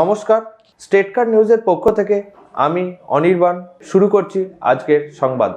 নমস্কার state card নিউজের পক্ষ থেকে আমি অনির্বাণ, শুরু করছি আজকের সংবাদ।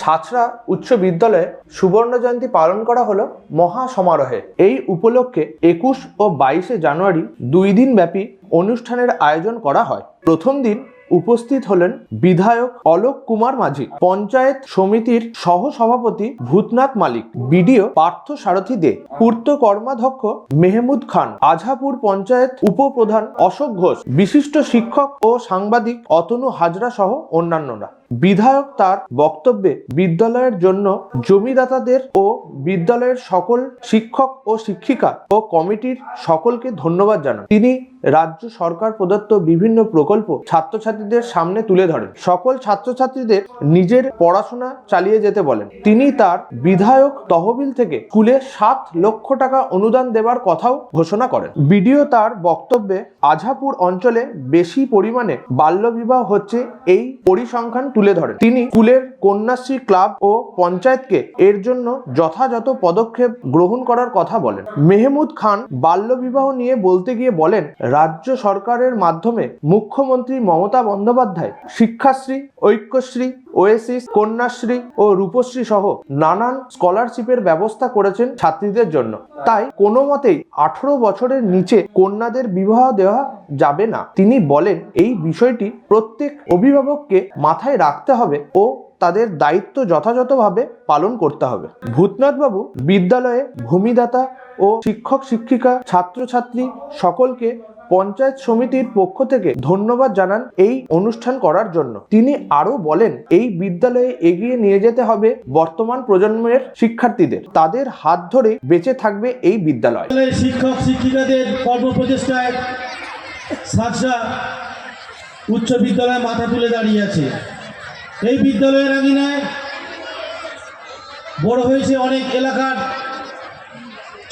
সাঁচড়া উচ্চ বিদ্যালয়ে সুবর্ণ জয়ন্তী পালন করা হলো মহা সমারোহে। এই উপলক্ষে একুশ ও বাইশে জানুয়ারি দুই দিন ব্যাপী অনুষ্ঠানের আয়োজন করা হয়। প্রথম দিন উপস্থিত হলেন বিধায়ক অলোক কুমার মাঝি, পঞ্চায়েত সমিতির সহ সভাপতি ভূতনাথ মালিক, বিডিও পার্থ সারথী দে, পূর্ত কর্মাধ্যক্ষ মেহমুদ খান আঝাপুর পঞ্চায়েত উপপ্রধান অশোক ঘোষ, বিশিষ্ট শিক্ষক ও সাংবাদিক অতনু হাজরা সহ অন্যান্যরা। বিধায়ক তার বক্তব্যে বিদ্যালয়ের জন্য জমিদাতাদের ও বিদ্যালয়ের সকল শিক্ষক ও শিক্ষিকা ও কমিটির সকলকে ধন্যবাদ জানান। তিনি রাজ্য সরকার প্রদত্ত বিভিন্ন প্রকল্প ছাত্রছাত্রীদের সামনে তুলে ধরেন। সকল ছাত্রছাত্রীদের নিজের পড়াশোনা চালিয়ে যেতে বলেন। তিনি তার বিধায়ক তহবিল থেকে স্কুলে সাত লক্ষ টাকা অনুদান দেওয়ার কথাও ঘোষণা করেন। বিডিও তার বক্তব্যে আঝাপুর অঞ্চলে বেশি পরিমাণে বাল্যবিবাহ হচ্ছে এই পরিসংখ্যান তুলে ধরেন। তিনি স্কুলের কন্যাশ্রী ক্লাব ও পঞ্চায়েতকে এর জন্য যথাযথ পদক্ষেপ গ্রহণ করার কথা বলেন। মেহমুদ খান বাল্যবিবাহ নিয়ে বলতে গিয়ে বলেন, রাজ্য সরকারের মাধ্যমে মুখ্যমন্ত্রী মমতা বন্দ্যোপাধ্যায় শিক্ষাশ্রী, ঐক্যশ্রী ওয়েসিস, কন্যাশ্রী ও রূপশ্রী সহ নানান স্কলারশিপের ব্যবস্থা করেছেন ছাত্রীদের জন্য। তাই কোনো মতেই আঠারো বছরের নিচে কন্যাদের বিবাহ দেওয়া যাবে না। তিনি বলেন, এই বিষয়টি প্রত্যেক অভিভাবককে মাথায় রাখতে হবে ও তাদের দায়িত্ব যথাযথভাবে পালন করতে হবে। ভূতনাথ বাবু বিদ্যালয়ে ভূমিদাতা ও শিক্ষক শিক্ষিকা ছাত্রছাত্রী সকলকে পঞ্চায়েত সমিতির পক্ষ থেকে ধন্যবাদ জানান এই অনুষ্ঠান করার জন্য। তিনি আরও বলেন, এই বিদ্যালয়ে এগিয়ে নিয়ে যেতে হবে বর্তমান প্রজন্মের শিক্ষার্থীদের। তাদের হাত ধরে বেঁচে থাকবে এই বিদ্যালয়। শিক্ষক, শিক্ষিকাদের কর্মপ্রচেষ্টায় উচ্চ বিদ্যালয় মাথা তুলে দাঁড়িয়ে আছে। এই বিদ্যালয়ের আঙিনায় বড় হয়েছে অনেক এলাকার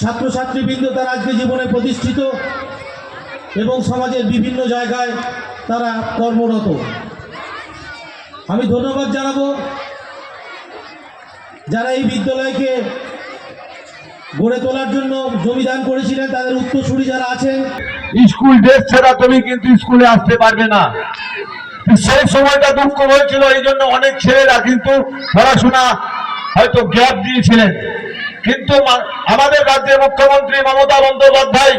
ছাত্রছাত্রীবৃন্দ, তার আজকে জীবনে প্রতিষ্ঠিত। এবং সমাজের বিভিন্ন জায়গায় তারা কর্মরত। আমি ধন্যবাদ জানাব যারা এই বিদ্যালয়কে গড়ে তোলার জন্য জমিদান করেছিলেন, তাদের উত্তরসূরি যারা আছেন। স্কুল ড্রেস ছাড়া তুমি কিন্তু স্কুলে আসতে পারবে না। সেই সময়টা দুঃখ হয়েছিল, এই জন্য অনেক ছেলেরা কিন্তু পড়াশোনা হয়তো গ্যাপ দিয়েছিলেন। কিন্তু আমাদের রাজ্যের মুখ্যমন্ত্রী মমতা বন্দ্যোপাধ্যায়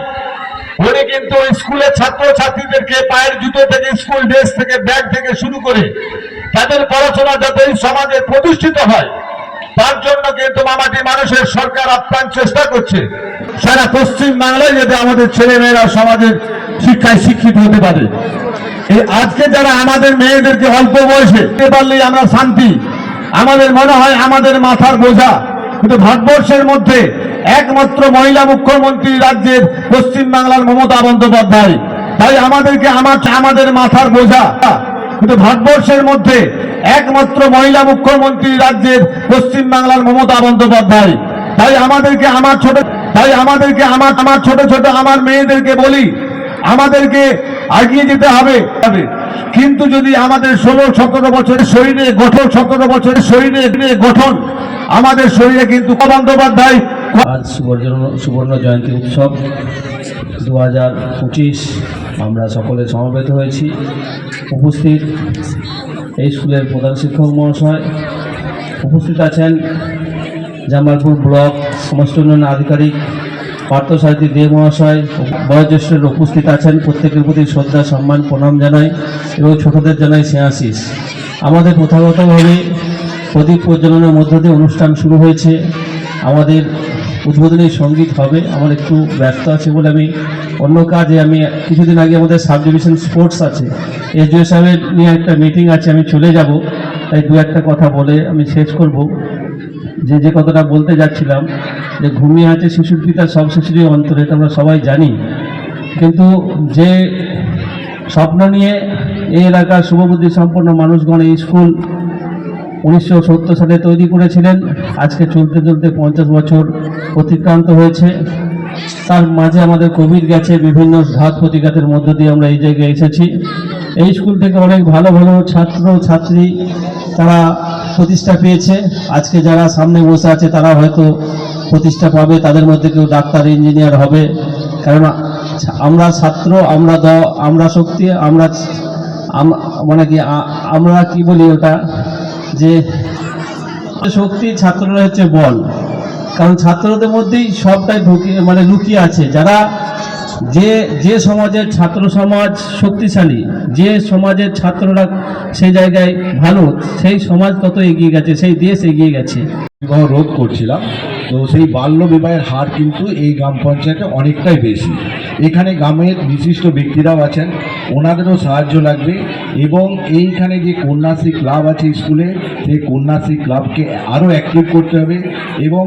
উনি কিন্তু স্কুলের ছাত্র ছাত্রীদেরকে পায়ের জুতো থেকে, স্কুল ড্রেস থেকে, ব্যাগ থেকে শুরু করে তাদের পড়াশোনা যাতে সমাজে প্রতিষ্ঠিত হয়, তার জন্য কিন্তু মামাটি মানুষের সরকার আপ্রাণ চেষ্টা করছে। সারা পশ্চিম বাংলায় যাতে আমাদের ছেলেমেয়েরা সমাজের শিক্ষায় শিক্ষিত হতে পারে। এই আজকে যারা আমাদের মেয়েদেরকে অল্প বয়সে পারলেই আমরা শান্তি। আমাদের মনে হয় আমাদের মাথার বোঝা কিন্তু ভারতবর্ষের মধ্যে একমাত্র মহিলা মুখ্যমন্ত্রী রাজ্যের পশ্চিম বাংলার মমতা বন্দ্যোপাধ্যায়। তাই আমাদেরকে আমার আমাদের মাথার বোঝা। কিন্তু ভারতবর্ষের মধ্যে একমাত্র মহিলা মুখ্যমন্ত্রী রাজ্যের পশ্চিম বাংলার মমতা বন্দ্যোপাধ্যায়। তাই আমাদেরকে আমার ছোট তাই আমাদেরকে আমার আমার ছোট ছোট আমার মেয়েদেরকে বলি, আমাদেরকে এগিয়ে যেতে হবে। হবে। কিন্তু যদি আমাদের ষোলো, সতেরো বছরের শরীরে গঠন, সতেরো বছরের শরীরে গঠন, আমাদের শরীরে কিন্তু বন্দ্যোপাধ্যায় আজ সুবর্ণ সুবর্ণ জয়ন্তী উৎসব। দু হাজার পঁচিশ আমরা সকলে সমবেত হয়েছি। উপস্থিত এই স্কুলের প্রধান শিক্ষক মহাশয়। উপস্থিত আছেন জামালপুর ব্লক সমস্ত উন্নয়ন আধিকারিক পার্থসারথী দে মহাশয় বয়োজ্যেষ্ঠের উপস্থিত আছেন। প্রত্যেকের প্রতি শ্রদ্ধা, সম্মান, প্রণাম জানাই এবং ছোটদের জানাই স্নেহাশিস আমাদের প্রথাগতভাবে প্রদীপ প্রজ্বলনের মধ্য দিয়ে অনুষ্ঠান শুরু হয়েছে। আমাদের উদ্বোধনী সংগীত হবে। আমার একটু ব্যস্ত আছে বলে আমি অন্য কাজে আমি কিছুদিন আগে আমাদের সাব ডিভিশন স্পোর্টস আছে। এসডিও সাহেবের নিয়ে একটা মিটিং আছে, আমি চলে যাব। তাই দু একটা কথা বলে আমি শেষ করব। যে যে কথাটা বলতে যাচ্ছিলাম, যে ঘুমিয়ে আছে শিশুর পিতা, সব শিশুরই অন্তরে, এটা আমরা সবাই জানি। কিন্তু যে স্বপ্ন নিয়ে এই এলাকার শুভবুদ্ধি সম্পন্ন মানুষগণ এই স্কুল উনিশশো সত্তর সালে তৈরি করেছিলেন, আজকে চলতে চলতে পঞ্চাশ বছর অতিক্রান্ত হয়েছে। তার মাঝে আমাদের কোভিড গেছে, বিভিন্ন ঘাত প্রতিঘাতের মধ্য দিয়ে আমরা এই জায়গায় এসেছি। এই স্কুল থেকে অনেক ভালো ভালো ছাত্র ছাত্রী তারা প্রতিষ্ঠা পেয়েছে। আজকে যারা সামনে বসে আছে, তারা হয়তো প্রতিষ্ঠা পাবে, তাদের মধ্যে কেউ ডাক্তার, ইঞ্জিনিয়ার হবে। কারণ আমরা ছাত্র, আমরা দ আমরা শক্তি, আমরা মানে কি আমরা কি বলি ওটা? যে শক্তি ছাত্ররা হচ্ছে বল। কারণ ছাত্রদের মধ্যেই সবটাই ঢুকিয়ে মানে লুকিয়ে আছে। যারা যে যে সমাজের ছাত্র সমাজ শক্তিশালী, যে সমাজের ছাত্ররা সেই জায়গায় ভালো, সেই সমাজ তত এগিয়ে গেছে, সেই দেশ এগিয়ে গেছে। বিবাহ রোধ করছিলাম, তো সেই বাল্য বিবাহের হার কিন্তু এই গ্রাম পঞ্চায়েতে অনেকটাই বেশি। এখানে গ্রামের বিশিষ্ট ব্যক্তিরাও আছেন। ওনাদেরও সাহায্য লাগবে এবং এইখানে যে কন্যাশ্রী ক্লাব আছে স্কুলে, সেই কন্যাশ্রী ক্লাবকে আরও অ্যাক্টিভ করতে হবে এবং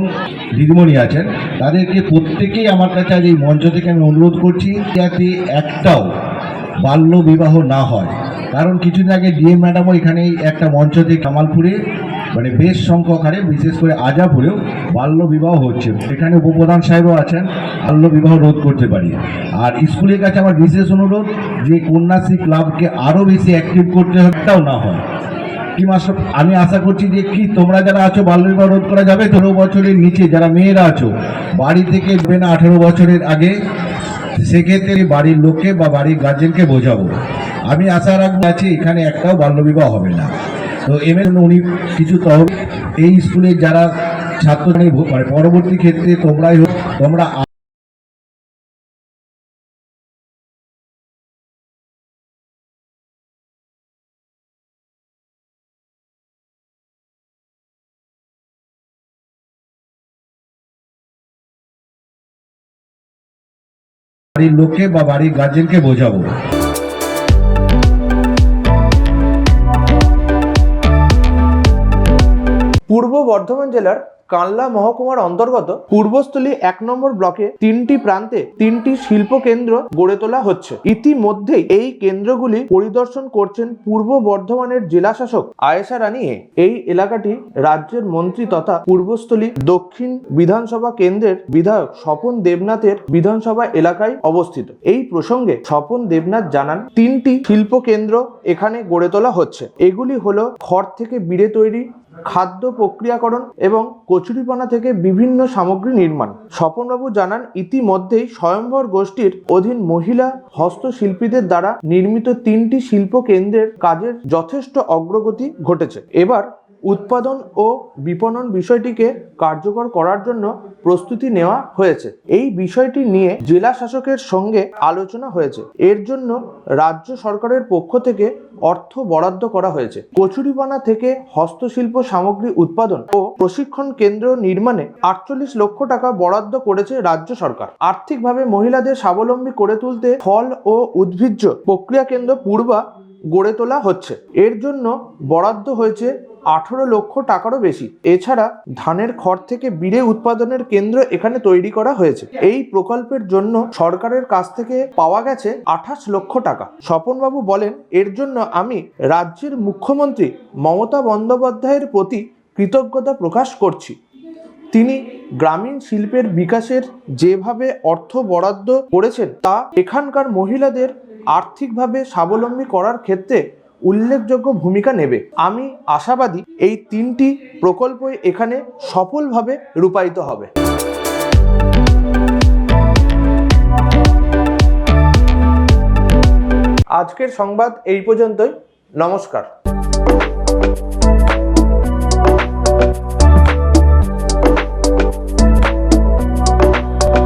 দিদিমণি আছেন। তাদেরকে প্রত্যেকেই আমার কাছে আজ এই মঞ্চ থেকে আমি অনুরোধ করছি যাতে একটাও বাল্য বিবাহ না হয়। কারণ কিছুদিন আগে ডিএম ম্যাডামও এখানে একটা মঞ্চ থেকে কামালপুরে মানে বেশ সংখ্যক হারে বিশেষ করে আজাপুরেও বাল্য বিবাহ হচ্ছে। এখানে উপপ্রধান সাহেবও আছেন বাল্য বিবাহ রোধ করতে পারি। আর স্কুলের কাছে আমার বিশেষ অনুরোধ যে কন্যাশ্রী ক্লাবকে আরও বেশি অ্যাক্টিভ করতে হবে তাও না হয়। কি মাস্টার আমি আশা করছি যে কি, তোমরা যারা আছো বাল্য বিবাহ রোধ করা যাবে, তেরো বছরের নিচে যারা মেয়েরা আছো, বাড়ি থেকে দেবে না আঠেরো বছরের আগে, সেক্ষেত্রে বাড়ির লোককে বা বাড়ির গার্জেনকে বোঝাবো। আমি আশা রাখব, আছি, এখানে একটাও বাল্যবিবাহ হবে না। তো এম এর উনি কিছু তহবিল এই স্কুলে যারা ছাত্র পরবর্তী ক্ষেত্রে তোমরাই হোক, তোমরা বাড়ির লোককে বা বাড়ির গার্জেনকে বোঝাবো। বর্ধমান জেলার কানলা মহকুমার অন্তর্গত পূর্বস্থলী এক নম্বর ব্লকে তিনটি প্রান্তে তিনটি শিল্প কেন্দ্র গড়ে তোলা হচ্ছে। ইতিমধ্যেই এই কেন্দ্রগুলি পরিদর্শন করছেন পূর্ব বর্ধমানের জেলা শাসক আয়েশা রানী এই এলাকাটি রাজ্যের মন্ত্রী তথা পূর্বস্থলী দক্ষিণ বিধানসভা কেন্দ্রের বিধায়ক স্বপন দেবনাথের বিধানসভা এলাকায় অবস্থিত। এই প্রসঙ্গে স্বপন দেবনাথ জানান, তিনটি শিল্প কেন্দ্র এখানে গড়ে তোলা হচ্ছে। এগুলি হলো খড় থেকে বিড়ে তৈরি, খাদ্য প্রক্রিয়াকরণ এবং কচুরিপানা থেকে বিভিন্ন সামগ্রী নির্মাণ। স্বপনবাবু জানান, ইতিমধ্যেই স্বয়ম্ভর গোষ্ঠীর অধীন মহিলা হস্তশিল্পীদের দ্বারা নির্মিত তিনটি শিল্প কেন্দ্রের কাজের যথেষ্ট অগ্রগতি ঘটেছে। এবার উৎপাদন ও বিপণন বিষয়টিকে কার্যকর করার জন্য প্রস্তুতি নেওয়া হয়েছে। এই বিষয়টি নিয়ে জেলা শাসকের সঙ্গে আলোচনা হয়েছে। এর জন্য রাজ্য সরকারের পক্ষ থেকে অর্থ বরাদ্দ করা হয়েছে। কচুরিপানা থেকে হস্তশিল্প সামগ্রী উৎপাদন ও প্রশিক্ষণ কেন্দ্র নির্মাণে আটচল্লিশ লক্ষ টাকা বরাদ্দ করেছে রাজ্য সরকার। আর্থিকভাবে মহিলাদের স্বাবলম্বী করে তুলতে ফল ও উদ্ভিজ্জ প্রক্রিয়া কেন্দ্র পূর্বা গড়ে তোলা হচ্ছে। এর জন্য বরাদ্দ হয়েছে আঠারো লক্ষ টাকারও বেশি। এছাড়া ধানের খড় থেকে বিড়ে উৎপাদনের কেন্দ্র এখানে তৈরি করা হয়েছে। এই প্রকল্পের জন্য সরকারের কাছ থেকে পাওয়া গেছে আঠাশ লক্ষ টাকা। স্বপনবাবু বলেন, এর জন্য আমি রাজ্যের মুখ্যমন্ত্রী মমতা বন্দ্যোপাধ্যায়ের প্রতি কৃতজ্ঞতা প্রকাশ করছি। তিনি গ্রামীণ শিল্পের বিকাশের যেভাবে অর্থ বরাদ্দ করেছেন, তা এখানকার মহিলাদের আর্থিকভাবে স্বাবলম্বী করার ক্ষেত্রে উল্লেখযোগ্য ভূমিকা নেবে। আমি আশাবাদী এই তিনটি প্রকল্পই এখানে সফলভাবে রূপায়িত হবে। আজকের সংবাদ এই পর্যন্তই। নমস্কার।